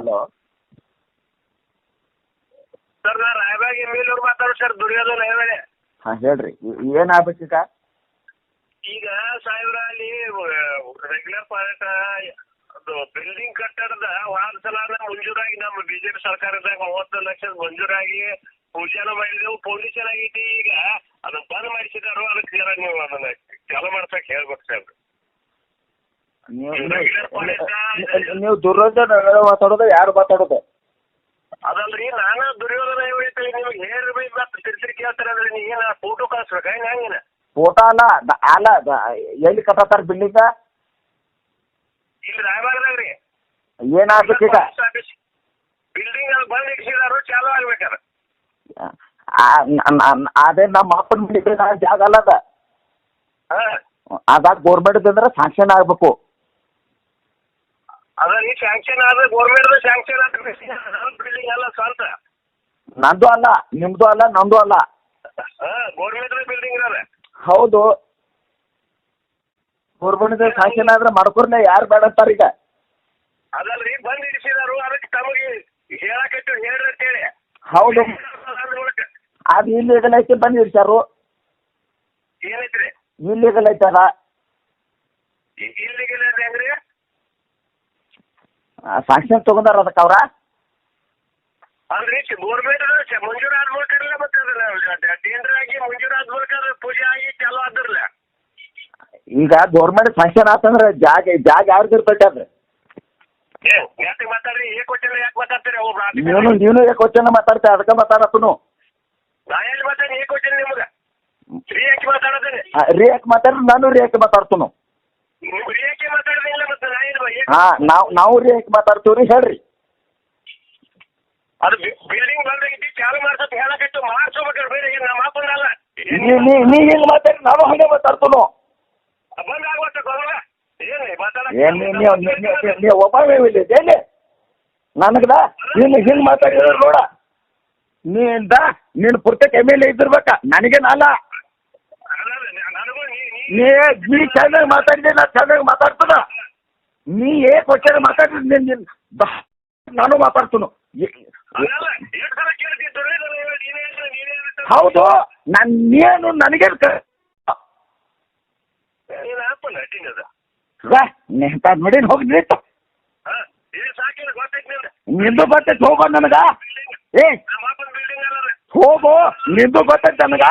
Hello. Sir ನಾ Raibag M L ಅವ್ರು ಮಾತಾಡೋ ಸರ್ ದುರ್ಯೋಧನ ಹೇಳಿ ಹಾ ಹೇಳ್ರಿ. ಏನಾಗ್ಬೇಕೀಗ ಈಗ? ಸಾಹೇಬ್ರ ಅಲ್ಲಿ ರೆಗ್ಯುಲರ್ ಪಾರ್ಟ್ ಅದು ಬಿಲ್ಡಿಂಗ್ ಕಟ್ಟಡದ ವಾರ ಸಲ ಮಂಜೂರಾಗಿ ನಮ್ಮ ಬಿಜೆಪಿ ಸರ್ಕಾರದಾಗ ಮೂವತ್ತು ಲಕ್ಷ ಮಂಜೂರಾಗಿ ಪೂಜೆನ ಮಾಡಿದೆವು ಪೊಲೀಸರ್ ಆಗೈತಿ ಈಗ. ಅದನ್ನ ಬಂದ್ ಮಾಡಿಸಿದಾರು ಅದಕ್ಕೆ ನೀವು ಅದನ್ನ ಚಾಲು ಮಾಡ್ಸಕ್ ಹೇಳ್ಬೇಕು ಸರ್ ನೀವು ನೀವು- ದುರ್ಯೋಧನ ಮಾತಾಡೋದು ಯಾರು ಮಾತಾಡೋದು? ಅದಲ್ರಿ ನಾನು ದುರ್ಯೋಧನ ಹೇಳ್ತಿ ನಿಮ್ಗೆ ಹೇಳ್ಬೇಕು ಮತ್ತೆ ತಿರ್ಸಿರಿ ಕೇಳ್ತಾರೆ ಅಂದ್ರೆ ನೀ ಏನ ಫೋಟೋ ಕಳ್ಸ್ಬೇಕ ಹೆಂಗ ಹಂಗಿನ ಫೋಟೋ ಅಲ್ಲ ದ- ಅಲ್ಲ ದ- ಎಲ್ಲಿ ಕಟ್ಟತ್ತಾರ ಬಿಲ್ಡಿಂಗ ಇಲ್ಲಿ ರಾಯಬಾಗದಾಗ ಏನಾಗ್ಬೇಕು ಏನಾಗ್ಬೇಕೀಗ ಬಿಲ್ಡಿಂಗ್ ಅಲ್ಲಿ ಬಂದ್ ಇಡ್ಸಿದಾರು ಚಾಲು ಆಗ್ಬೇಕಾರ ಆ, ನ- ನ- ಅದೇ ನಮ್ಮ ಅಪ್ಪನ ಬಿಲ್ಡಿಂಗ್ ಜಾಗ ಅಲ್ಲ ಅದ. ಹಾ. ಅದಾಗ ಗೋರ್ಮೆಂಟ್ ಅಂದ್ರೆ ಸಾಂಕ್ಷನ್ ಆಗ್ಬೇಕು. ಅದ ಈ ಸ್ಯಾಂಕ್ಷನ್ ಆದ್ರೆ ಗೌರ್ಮೆಂಟ್ ಸ್ಯಾಂಕ್ಷನ್ ಆದ್ರೆ ಬಿಲ್ಡಿಂಗ್ ಅಲ್ಲ ಸ್ವಂತ. ನಂದು ಅಲ್ಲ ನಿಮ್ದು ಅಲ್ಲ ನಂದು ಅಲ್ಲ. ಗೌರ್ಮೆಂಟ್ ಬಿಲ್ಡಿಂಗ್ ಅದ ಹೌದು. ಗೋರ್ಮೆಂಟ್ ಸ್ಯಾಂಕ್ಷನ್ ಆದ್ರೆ ಮಾಡ್ಕೊರ್ಲೆ ಯಾರು ಬೇಡ ಅಂತಾರ ಈಗ. ಅದಲ್ರಿ ಬಂದ್ ಇಡಿಸಿದಾರು ಅದಕ್ಕೆ ತಮಗೆ ಹೇಳಕತ್ತು ಹೇಳ್ರಿ ಅಂತೇಳಿ ಹೌದು. ಅದು ಇಲ್ಲಿಗಲ್ ಐತಿ ಬಂದ್ ಇಡ್ಸಾರು ಏನೈತ್ರಿ? ಇಲ್ಲಿಗಲ್ ಐತದ ಇ- ಇಲ್ಲಿಗೆಲ್ಲ ಹೆಂಗ್ರಿ? ಸಾಂಕ್ಷನ್ ತಗೊಂಡಾರ ಅದಕ್ಕ ಅವ್ರ? ಅಲ್ರಿ ಗೌರ್ಮೆಂಟ್ ಮೂಲಕ ಮತ್ತೆ ಟೆಂಡರ್ ಆಗಿ ಮೂಲಕ ಪೂಜೆ ಆಗಿ ಚಾಲು ಆದ್ರಲ್ಲ. ಈಗ ಗೌರ್ಮೆಂಟ್ ಫಂಕ್ಷನ್ ಆತಂದ್ರೆ ಜಾಗ ಜಾಗ ಯಾರ್ದು ಇರ್ತೈತೆ ಅದು ಏ ಮಾತಾಡ್ರಿ? ಏ ನೀನು ನೀನು ಯಾಕೆ ಕ್ವಶನ್ ಮಾತಾಡ್ತೆ ಅದಕ್ಕೆ ಮಾತಾಡತ್ತನು ನಾ ಎಲ್ಲಿ ಮಾತಾಡಿ ರಿಯಾಕ್ ಕೊಟ್ಟಿಲ್ಲ ನಿಮ್ಗೆ ಫ್ರೀ ಯಾಕೆ ಮಾತಾಡೋದೇನೆ ರೀ ಯಾಕೆ ಮಾತಾಡ್ರಿ ನಾನು ರೀ ಯಾಕೆ ಮಾತಾಡ್ತನು ನೀವು ಫ್ರೀ ಯಾಕೆ ಮಾತಾಡೋದಿಲ್ಲ ಮತ್ತೆ ನಾ ಏನು ಏ- ಹಾ ನಾವು ನಾವು ರೀ ಯಾಕೆ ಮಾತಾಡ್ತೀವಿ ರೀ ಹೇಳ್ರಿ. ಅದು ಬಿಲ್ಡಿಂಗ್ ಬಂದಾಗಿದ್ದು ಚಾಲು ಮಾಡ್ಸತ್ ಹೇಳಕತ್ತು ಮಾಡ್ಸ್ಬೇಕಾದ್ರೆ ಬೇರೆ ಏನ್ ನಮ್ಮ ಅಪ್ಪನಲ್ಲ ನೀ ನೀ ನೀ ಹಿಂಗೆ ಮಾತಾಡಿ ನಾವು ಹಂಗೆ ಮಾತಾಡ್ತನು ಏನು ಏನ್ ನೀವು ನೀವು- ನೀವು- ಒಬ್ಬ ಇಲ್ಲಿ ನನಗದ? ನೀನು ಹಿಂಗೆ ಮಾತಾಡಿದ್ರೆ ನೋಡ. ನೀಂದ ನೀನು ಪೂರ್ತಿ ಎಂ ಎಲ್ ಎ ಇದ್ದಿರ್ಬೇಕ ನನಗೇನಲ್ಲ ಅಲ್ಲ ನೀ ನೀ ನೀ ನೀ ಚೆನ್ನಾಗಿ ಮಾತಾಡಿದೆ ನಾ ಚೆನ್ನಾಗಿ ಮಾತಾಡ್ತದ ನೀ ಏ ಕ್ವಶನ್ ಮಾತಾಡ್ತೀನಿ. ನಿನ್ ನೀನ್ ಮಾತಾಡ್ತೀನು. ಹೌದು ನಾನು ನೀನು ನನಗೆ ನೀನ್ ಅಪ್ಪನ ಅಡ್ಡಿನ ಅದ. ನೆಂತ ನೋಡಿ ಹೋಗಿ ನಿಂತು ನಿಂದ. ಬರ್ತೈತೆ ಹೋಗೋ ನನಗ. ಏ. ಹೋಗು ನಿಂದು ಬರ್ತೈತೆ ನನಗ.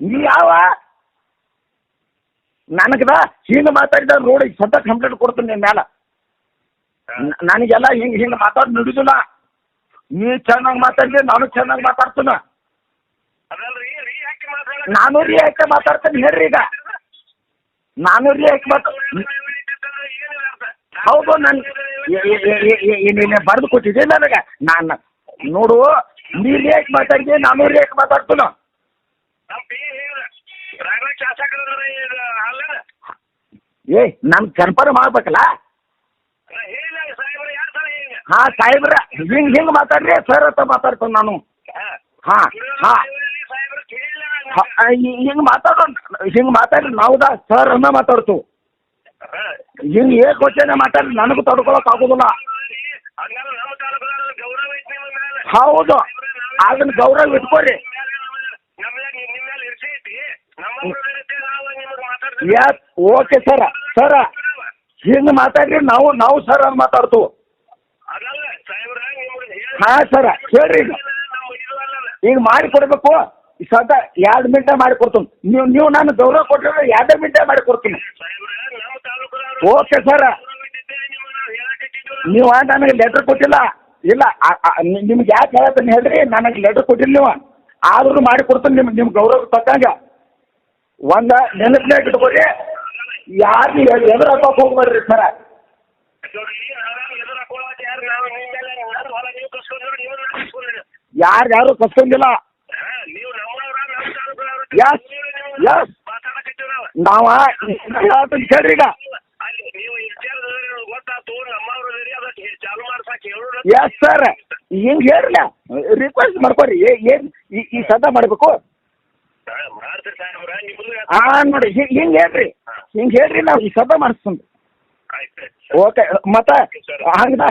ನೀ ಯಾವ ನನಗದ ಹಿಂಗೆ ಮಾತಾಡಿದ ನೋಡಿ ಸತ ಕಂಪ್ಲೇಂಟ್ ಕೊಡ್ತೀನಿ ಮೇಲೆ ಮ್ಯಾಲ. ನನಗೆಲ್ಲ ಹಿಂಗೆ ಹಿಂಗೆ ಮಾತಾಡಿ ನುಡಿದಿಲ್ಲ. ನೀ ಚೆನ್ನಾಗಿ ಮಾತಾಡಿದ್ರೆ ನಾನು ಚೆನ್ನಾಗಿ ಮಾತಾಡ್ತೀನ. ನಾನು ರೀ ಯಾಕೆ ಮಾತಾಡ್ತೇನೆ ಹೇಳ್ರಿ ಈಗ. ನಾನು ರೀ ಯಾಕೆ ಮಾತಾ ಹೌದು ನಾನು ನೀನು ಬರೆದು ಕೊಟ್ಟಿದ್ದೆ ನನಗೆ. ನಾನು ನೋಡು ನೀ ರೀ ಯಾಕೆ ಮಾತಾಡಿದ್ದೆ ನಾನು ಯಾಕೆ ಮಾತಾಡ್ತೀನ. ಏ ನನ್ ಕನ್ಫರ್ಮ್ ಮಾಡ್ಬೇಕಲ್ಲ? ಹಾ ಸಾಹೇಬ್ರ ಹಿಂಗ್ ಹಿಂಗ್ ಮಾತಾಡ್ರಿ ಸರ್ ಅಂತ ಮಾತಾಡ್ತೇನೆ ನಾನು. ಹಾ. ಹಾ ಹಿಂಗ್ ಮಾತಾಡೋ ಹಿಂಗ್ ಮಾತಾಡ್ರಿ ನಾವು ಸರ್ ಅನ್ನ ಮಾತಾಡ್ತು. ಹಿಂಗ್ ಏ ಕ್ವಶನ್ ಮಾತಾಡ್ರಿ ನನಗೂ ತಡ್ಕೊಳಕ್ ಆಗುದಿಲ್ಲ. ಹೌದು. ಅದನ್ನ ಗೌರವ ಇಟ್ಕೊರಿ. ಎಸ್ ಓಕೆ ಸರ ಸರ ಹಿಂಗ್ ಮಾತಾಡ್ರಿ, ನಾವು ನಾವು ಸರ್ ಅಂತ ಮಾತಾಡ್ತು ಹಾ ಸರ ಹೇಳ್ರಿ ಈಗ. ಮಾಡಿ ಕೊಡಬೇಕು. ಸದಾ ಎರಡು ಮಿನಿಟ ಮಾಡಿ ಕೊಡ್ತೀನಿ. ನೀವು ನೀವು ನಾನು ಗೌರವ ಕೊಟ್ಟರೆ ಎರಡು ಮಿನಿಟ ಮಾಡಿ ಕೊಡ್ತೀನಿ. ಓಕೆ ಸರ ನೀವು ನನಗೆ ಲೆಟರ್ ಕೊಟ್ಟಿಲ್ಲ. ಇಲ್ಲ ನಿಮ್ಗೆ ಯಾಕೆ ಹೇಳತ್ತೀನಿ ಹೇಳ್ರಿ? ನನಗೆ ಲೆಟರ್ ಕೊಟ್ಟಿಲ್ಲ ನೀವು. ಆದ್ರೂ ಮಾಡಿ ಕೊಡ್ತೀನಿ ನಿಮ್ಗೆ ನಿಮ್ಮ ಗೌರವ ತಕ್ಕಂಗ. ಒಂದ ನೆನಪಿನಾಗ ಇಟ್ಕೊಳ್ಳಿ ಯಾರು ಎದುರು ಹಾಕೋಕ್ ಹೋಗ್ಬೇಡ್ರಿ ಸರ. ಯಾರು ಯಾರು ಕಸ್ಕೊಂಡಿಲ್ಲ. ಎಸ್ ಎಸ್ ನೀವು ಕೇಳ್ರಿ ಈಗ. ಎಸ್ ಸರ್ ಹಿಂಗ್ ಹೇಳ್ರಲ್ಲ. ರಿಕ್ವೆಸ್ಟ್ ಮಾಡ್ಕೊರಿ. ಏನ್ ಈ ಸದ ಮಾಡಬೇಕು. ಮಾಡ್ತೀರಿ ಸಾಹೇಬ್ರ ನಿಮ್ಮದು ಆ ನೋಡಿ ಹಿಂಗೆ ಹೇಳ್ರಿ. ಹಿಂಗ್ ಹೇಳ್ರಿ ನಾವು ಈ ಸಭೆ ಮಾಡಿಸ್ತೀನಿ ಆಯ್ತು ಓಕೆ ಮತ್ತ ಹಂಗ ನಾ